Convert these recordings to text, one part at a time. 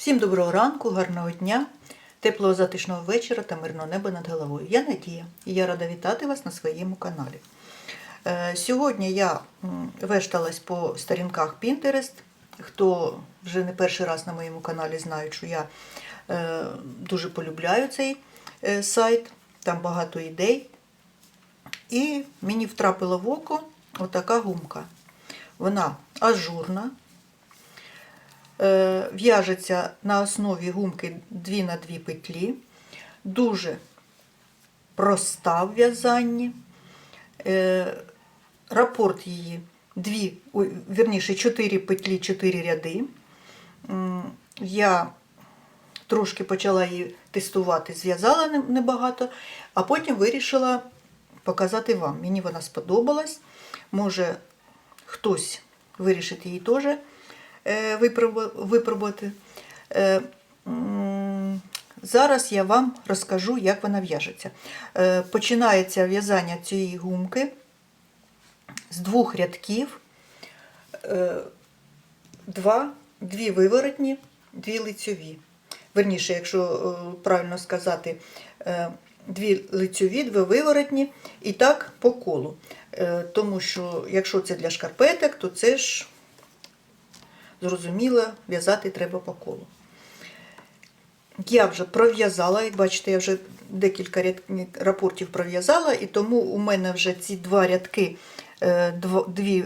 Всім доброго ранку, гарного дня, теплого затишного вечора та мирного неба над головою. Я Надія і я рада вітати вас на своєму каналі. Е, Сьогодні я вешталась по сторінках Pinterest. Хто вже не перший раз на моєму каналі знає, що я е, дуже полюбляю цей е, сайт, там багато ідей. І мені втрапила в око отака гумка. Вона ажурна, в'яжеться на основі гумки 2 на 2 петлі, дуже проста в в'язанні. Е, Рапорт її дві, ой, вірніше, 4 петлі, 4 ряди. Я трошки почала її тестувати, зв'язала небагато, а потім вирішила показати вам. Мені вона сподобалась. Може, хтось вирішить її теж е, випробувати. Е, Зараз я вам розкажу, як вона в'яжеться. Е, Починається в'язання цієї гумки з двох рядків, е, два, дві виворотні, дві лицьові. Верніше, якщо е, правильно сказати, е, дві лицьові, дві виворотні, і так по колу. Е, Тому що, якщо це для шкарпеток, то це ж зрозуміло, в'язати треба по колу. Я вже пров'язала, як бачите, я вже декілька рапортів пров'язала, і тому у мене вже ці два рядки, е, дві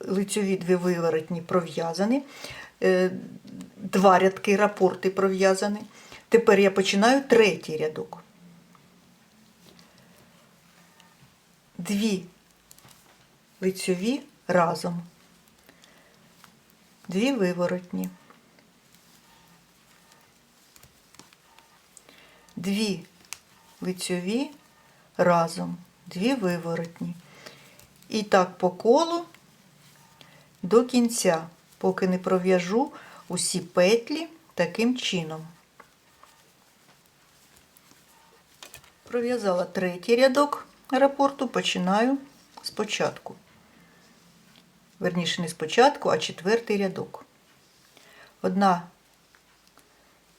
лицьові, дві виворотні пров'язані, е, два рядки рапорти пров'язані. Тепер я починаю третій рядок. Дві лицьові разом, дві виворотні. дві лицьові разом, дві виворотні. І так по колу до кінця, поки не пров'яжу усі петлі таким чином. Пров'язала третій рядок рапорту, починаю спочатку. Верніше, не спочатку, а четвертий рядок. Одна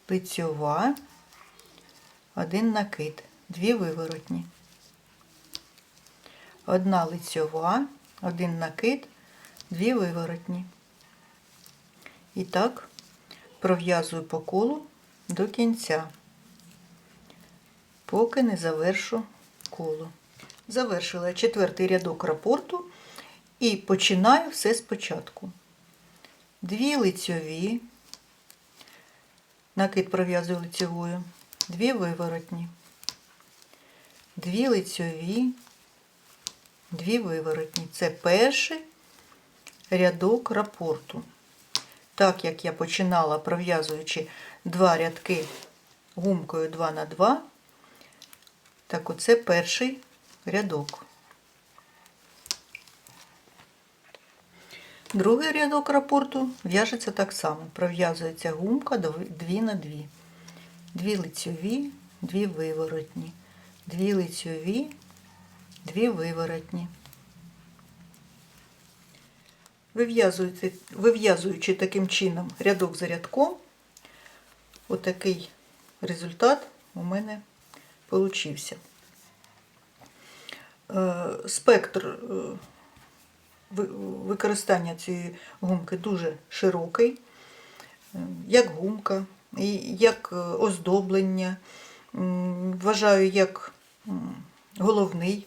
лицьова, один накид, дві виворотні. Одна лицьова, один накид, дві виворотні. І так пров'язую по колу до кінця, поки не завершу коло. Завершила четвертий рядок рапорту і починаю все спочатку. Дві лицьові, накид пров'язую лицьовою, дві виворотні, дві лицьові, дві виворотні. Це перший рядок рапорту. Так як я починала пров'язуючи два рядки гумкою 2 на 2, так оце перший рядок. Другий рядок рапорту в'яжеться так само. Пров'язується гумка 2 на 2. Дві лицьові, дві виворотні, дві лицьові, дві виворотні. Вив'язуючи таким чином рядок за рядком, отакий результат у мене получився. Е, Спектр е, використання цієї гумки дуже широкий, е, як гумка, як е, оздоблення. Вважаю, як головний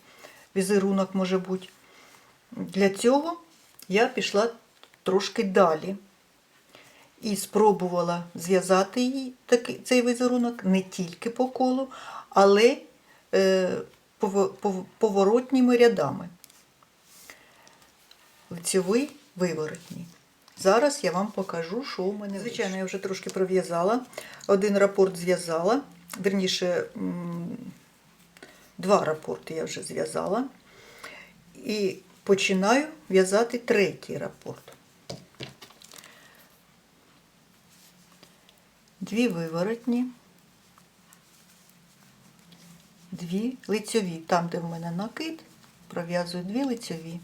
візерунок може бути. Для цього я пішла трошки далі і спробувала зв'язати її цей візерунок не тільки по колу, але е, поворотніми рядами. Лицьовий виворотній. Зараз я вам покажу, що у мене. Звичайно, я вже трошки пров'язала. Один рапорт зв'язала. Верніше, два рапорти я вже зв'язала. І починаю в'язати третій рапорт. Дві виворотні, дві лицьові. Там, де в мене накид, пров'язую дві лицьові,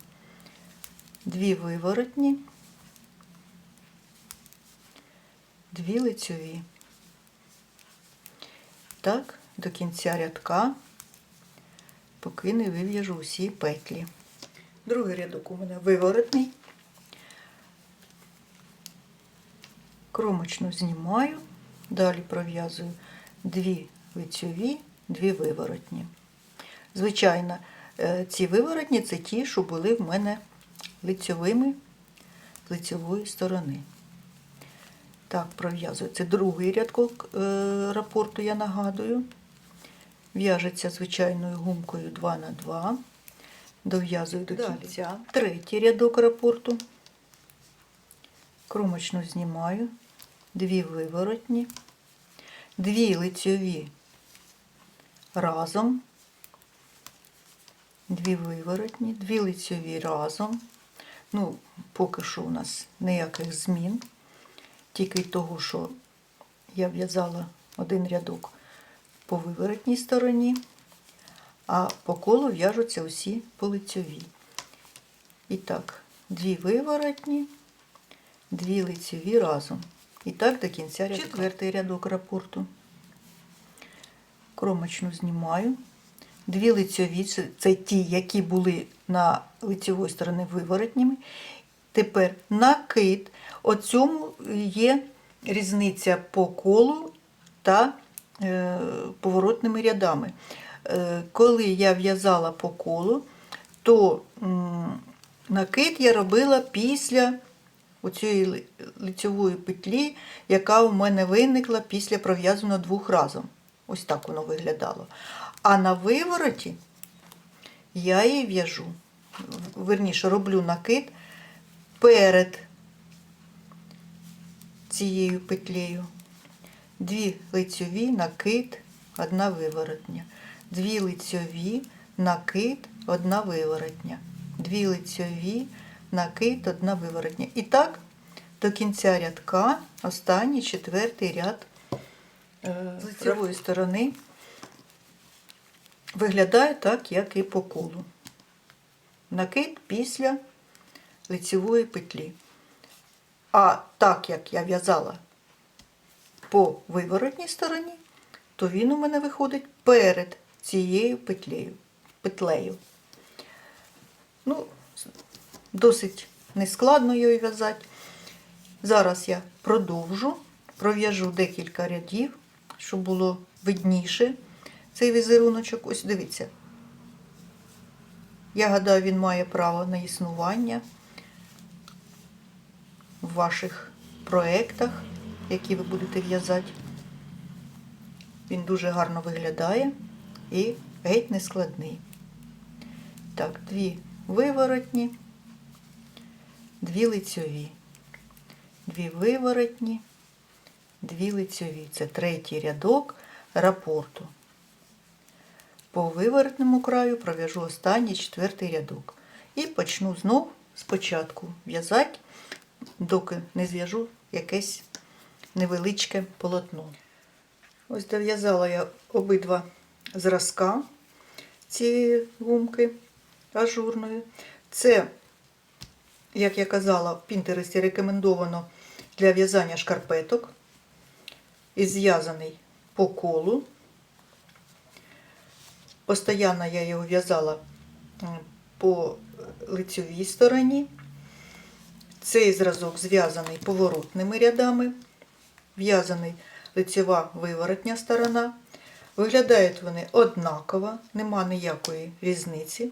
дві виворотні, дві лицьові. Так, до кінця рядка, поки не вив'яжу усі петлі. Другий рядок у мене виворотний. Кромочну знімаю, далі пров'язую дві лицьові, дві виворотні. Звичайно, е, ці виворотні це ті, що були в мене лицьовими з лицьової сторони. Так, пров'язую. Це другий рядок е, рапорту, я нагадую. В'яжеться звичайною гумкою 2 на 2 Дов'язую до кінця. Третій рядок рапорту. Кромочну знімаю, дві виворотні, дві лицьові разом, дві виворотні, дві лицьові разом. Ну, поки що у нас ніяких змін, тільки того, що я в'язала один рядок по виворотній стороні, а по колу в'яжуться усі по лицьовій. І так, дві виворотні, дві лицеві разом. І так до кінця. Четвертий рядок рапорту. Кромочну знімаю. Дві лицьові, це, ті, які були на лицевої сторони виворотніми. Тепер накид. У цьому є різниця по колу та е, поворотними рядами. Е, коли я в'язала по колу, то накид я робила після оцієї ли- лицьової петлі, яка у мене виникла після пров'язаного двох разом. Ось так воно виглядало. А на вивороті я її в'яжу, верніше, роблю накид перед цією петлею. Дві лицьові, накид, одна виворотня. Дві лицьові, накид, одна виворотня. Дві лицьові, накид, одна виворотня. І так до кінця рядка, останній четвертий ряд з лицевої сторони виглядає так, як і по колу. Накид після лицевої петлі. А так як я в'язала по виворотній стороні, то він у мене виходить перед цією петлею. петлею. Ну, досить нескладно її в'язати. Зараз я продовжу, пров'яжу декілька рядів, щоб було видніше цей візеруночок. Ось дивіться. Я гадаю, він має право на існування в ваших проєктах, які ви будете в'язати. Він дуже гарно виглядає і геть не складний. Так, дві виворотні, дві лицьові. Дві виворотні, дві лицьові. Це третій рядок рапорту. По виворотному краю пров'яжу останній четвертий рядок. І почну знов спочатку в'язати, доки не зв'яжу якесь невеличке полотно. Ось дов'язала я обидва зразка цієї гумки ажурної. Це, як я казала, в Пінтересті рекомендовано для в'язання шкарпеток. І зв'язаний по колу. Постоянно я його в'язала по лицевій стороні. Цей зразок зв'язаний поворотними рядами, в'язаний лицева виворотня сторона. Виглядають вони однаково, нема ніякої різниці.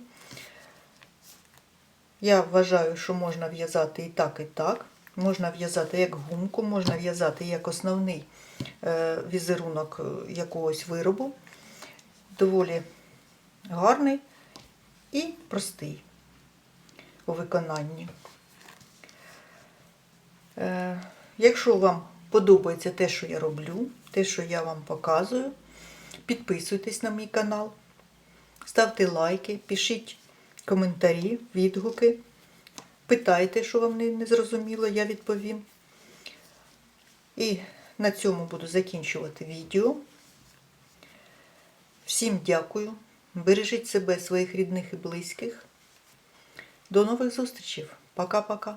Я вважаю, що можна в'язати і так, і так. Можна в'язати як гумку, можна в'язати як основний візерунок е, якогось виробу. Доволі гарний і простий у виконанні. Е, Якщо вам подобається те, що я роблю, те, що я вам показую, підписуйтесь на мій канал, ставте лайки, пишіть коментарі, відгуки, питайте, що вам не зрозуміло, я відповім. І на цьому буду закінчувати відео. Всім дякую. Бережіть себе, своїх рідних і близьких. До нових зустрічей. Пока-пока.